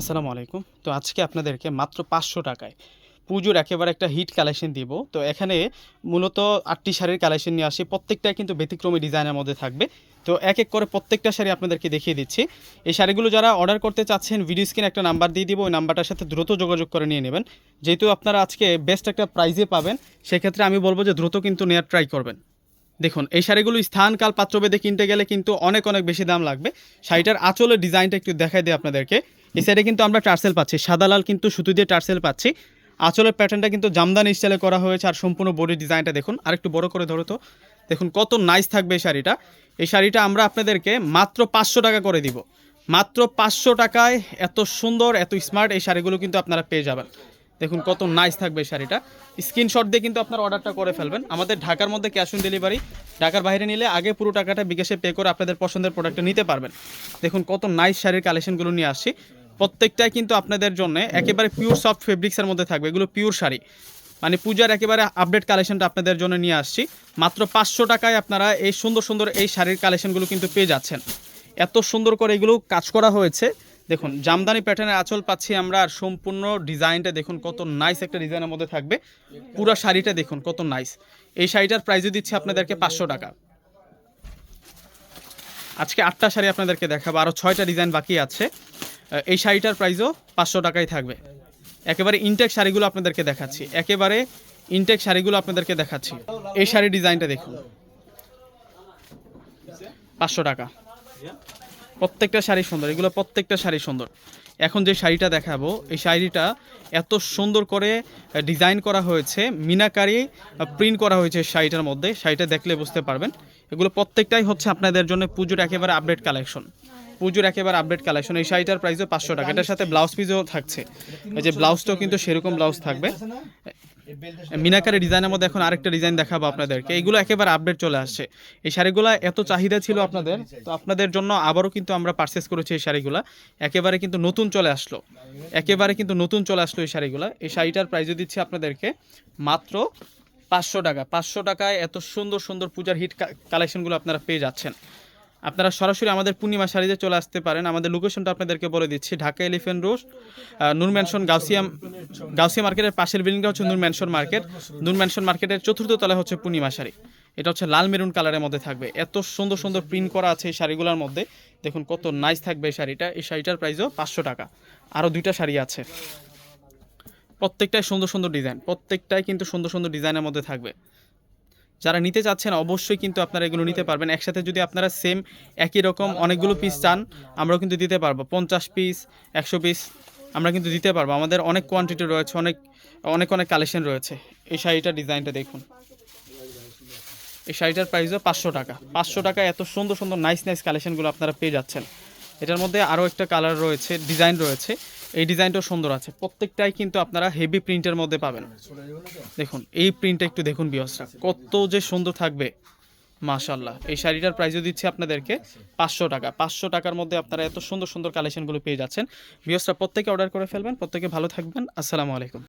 আসসালামু আলাইকুম। তো আজকে আপনাদেরকে মাত্র পাঁচশো টাকায় পুজোর একেবারে একটা হিট কালেকশন দিব। তো এখানে মূলত আটটি শাড়ির কালেকশন নিয়ে আসি। প্রত্যেকটাই কিন্তু ব্যতিক্রমী ডিজাইনের মধ্যে থাকবে। তো এক এক করে প্রত্যেকটা শাড়ি আপনাদেরকে দেখিয়ে দিচ্ছি। এই শাড়িগুলো যারা অর্ডার করতে চাচ্ছেন, ভিডিও স্ক্রিনে একটা নাম্বার দিয়ে দিব। ওই নাম্বারটার সাথে দ্রুত যোগাযোগ করে নিয়ে নেবেন। যেহেতু আপনারা আজকে বেস্ট একটা প্রাইজে পাবেন, সেক্ষেত্রে আমি বলব যে দ্রুত কিন্তু নেওয়ার ট্রাই করবেন। দেখুন, এই শাড়িগুলো স্থান, কাল পাত্রভেদে কিনতে গেলে কিন্তু অনেক অনেক বেশি দাম লাগবে। শাড়িটার আঁচলের ডিজাইনটা একটু দেখাই দিই আপনাদেরকে। এই সাইডে কিন্তু আমরা টার্সেল পাচ্ছি, সাদা লাল কিন্তু সুতো দিয়ে টার্সেল পাচ্ছি। আঁচলের প্যাটার্নটা কিন্তু জামদানি স্টাইলে করা হয়েছে, আর সম্পূর্ণ বডি ডিজাইনটা দেখুন আর একটু বড় করে ধরো তো। দেখুন কত নাইস থাকবে এই শাড়িটা। এই শাড়িটা আমরা আপনাদেরকে মাত্র পাঁচশো টাকা করে দিব। মাত্র পাঁচশো টাকায় এত সুন্দর, এত স্মার্ট এই শাড়িগুলো কিন্তু আপনারা পেয়ে যাবেন। দেখুন কত নাইস থাকবে এই শাড়িটা। স্ক্রিনশট দিয়ে কিন্তু আপনার অর্ডারটা করে ফেলবেন। আমাদের ঢাকার মধ্যে ক্যাশ অন ডেলিভারি ঢাকার বাইরে নিলে আগে পুরো টাকাটা বিকাশে পে করে আপনাদের পছন্দের প্রোডাক্টটা নিতে পারবেন। দেখুন কত নাইস শাড়ির কালেকশনগুলো নিয়ে আসছি। প্রত্যেকটাই কিন্তু আপনাদের জন্য একেবারে পিওর সফট ফেব্রিক্সের মধ্যে থাকবে। এগুলো পিওর শাড়ি। মানে পূজার একেবারে আপডেট কালেকশনটা আপনাদের জন্য নিয়ে আসছি। মাত্র পাঁচশো টাকায় আপনারা এই সুন্দর সুন্দর এই শাড়ির কালেকশনগুলো কিন্তু পেয়ে যাচ্ছেন। এত সুন্দর করে এগুলো কাজ করা হয়েছে। দেখুন, জামদানি প্যাটার্নের আঁচল পাচ্ছি আমরা আর সম্পূর্ণ ডিজাইনটা দেখুন কত নাইস একটা ডিজাইনের মধ্যে থাকবে। পুরো শাড়িটা দেখুন কত নাইস এই শাড়িটার প্রাইসও দিচ্ছি আপনাদেরকে পাঁচশো টাকা। আজকে আটটা শাড়ি আপনাদেরকে দেখাবো। আরও ছয়টা ডিজাইন বাকি আছে। এই শাড়িটার প্রাইসও পাঁচশো টাকাই থাকবে। একেবারে ইনটেক শাড়িগুলো আপনাদেরকে দেখাচ্ছি। একেবারে ইনটেক শাড়িগুলো আপনাদেরকে দেখাচ্ছি। এই শাড়ির ডিজাইনটা দেখুন। পাঁচশো টাকা। প্রত্যেকটা শাড়ি সুন্দর। এগুলো প্রত্যেকটা শাড়ি সুন্দর। এখন যে শাড়িটা দেখাবো, এই শাড়িটা এত সুন্দর করে ডিজাইন করা হয়েছে, মিনাকারি প্রিন্ট করা হয়েছে শাড়িটার মধ্যে। শাড়িটা দেখলে বুঝতে পারবেন। এগুলো প্রত্যেকটাই হচ্ছে আপনাদের জন্য পুজোর একেবারে আপডেট কালেকশন পুজোর একেবারে আপডেট কালেকশন এই শাড়িটার প্রাইসও পাঁচশো টাকা। এটার সাথে ব্লাউজ পিসও থাকছে। এই যে ব্লাউজটাও কিন্তু সেরকম ব্লাউজ থাকবে। মিনাকারি ডিজাইনের মধ্যে এখন আরেকটা ডিজাইন দেখাবো আপনাদেরকে। এইগুলো একেবারে আপডেট চলে আসছে। এই শাড়িগুলো এত চাহিদা ছিল আপনাদের, তো আপনাদের জন্য আবারও কিন্তু আমরা পারচেস করেছি এই শাড়িগুলো। একেবারে কিন্তু নতুন চলে আসলো। একেবারে কিন্তু নতুন চলে আসলো এই শাড়িগুলো। এই শাড়িটার প্রাইসও দিচ্ছি আপনাদেরকে মাত্র পাঁচশো টাকা। পাঁচশো টাকায় এত সুন্দর সুন্দর পূজার হিট কালেকশনগুলো আপনারা পেয়ে যাচ্ছেন। আপনারা সরাসরি আমাদের পূর্ণিমা শাড়িতে চলে আসতে পারেন। আমাদের লোকেশনটা আপনাদেরকে বলে দিচ্ছি, Dhaka elephant road Noor mansion গাউসিয়াম Gausia মার্কেটের পাশের বিল্ডিংটা হচ্ছে Noor mansion market Noor mansion মার্কেটের চতুর্থ তলায় হচ্ছে পূর্ণিমা শাড়ি। এটা হচ্ছে লাল মেরুন কালারের মধ্যে থাকবে। এত সুন্দর সুন্দর প্রিন্ট করা আছে এই শাড়িগুলোর মধ্যে। দেখুন কত নাইস থাকবে এই শাড়িটা। এই শাড়িটার প্রাইসও পাঁচশো টাকা। আরও দুইটা শাড়ি আছে। প্রত্যেকটাই সুন্দর সুন্দর ডিজাইন প্রত্যেকটাই কিন্তু সুন্দর সুন্দর ডিজাইনের মধ্যে থাকবে। যারা নিতে চাচ্ছেন, অবশ্যই কিন্তু আপনারা এগুলো নিতে পারবেন। একসাথে যদি আপনারা সেম একই রকম অনেকগুলো পিস চান, আমরাও কিন্তু দিতে পারব। পঞ্চাশ পিস একশো পিস আমরা কিন্তু দিতে পারব। আমাদের অনেক কোয়ান্টিটি রয়েছে, অনেক অনেক অনেক কালেকশন রয়েছে। এই শাড়িটার ডিজাইনটা দেখুন। এই শাড়িটার প্রাইসও পাঁচশো টাকা। পাঁচশো টাকা এত সুন্দর সুন্দর নাইস নাইস কালেকশনগুলো আপনারা পেয়ে যাচ্ছেন। এটার মধ্যে আরও একটা কালার রয়েছে ডিজাইন রয়েছে। এই ডিজাইনটাও সুন্দর আছে। প্রত্যেকটাই কিন্তু আপনারা হেভি প্রিন্টের মধ্যে পাবেন। দেখুন, এই প্রিন্টটা একটু দেখুন বিহসরা কত যে সুন্দর থাকবে। মাশাল্লাহ এই শাড়িটার প্রাইসও দিচ্ছি আপনাদেরকে পাঁচশো টাকা। পাঁচশো টাকার মধ্যে আপনারা এত সুন্দর সুন্দর কালেকশনগুলো পেয়ে যাচ্ছেন। বিহসরা প্রত্যেকে অর্ডার করে ফেলবেন, প্রত্যেকে ভালো থাকবেন। আসসালামু আলাইকুম।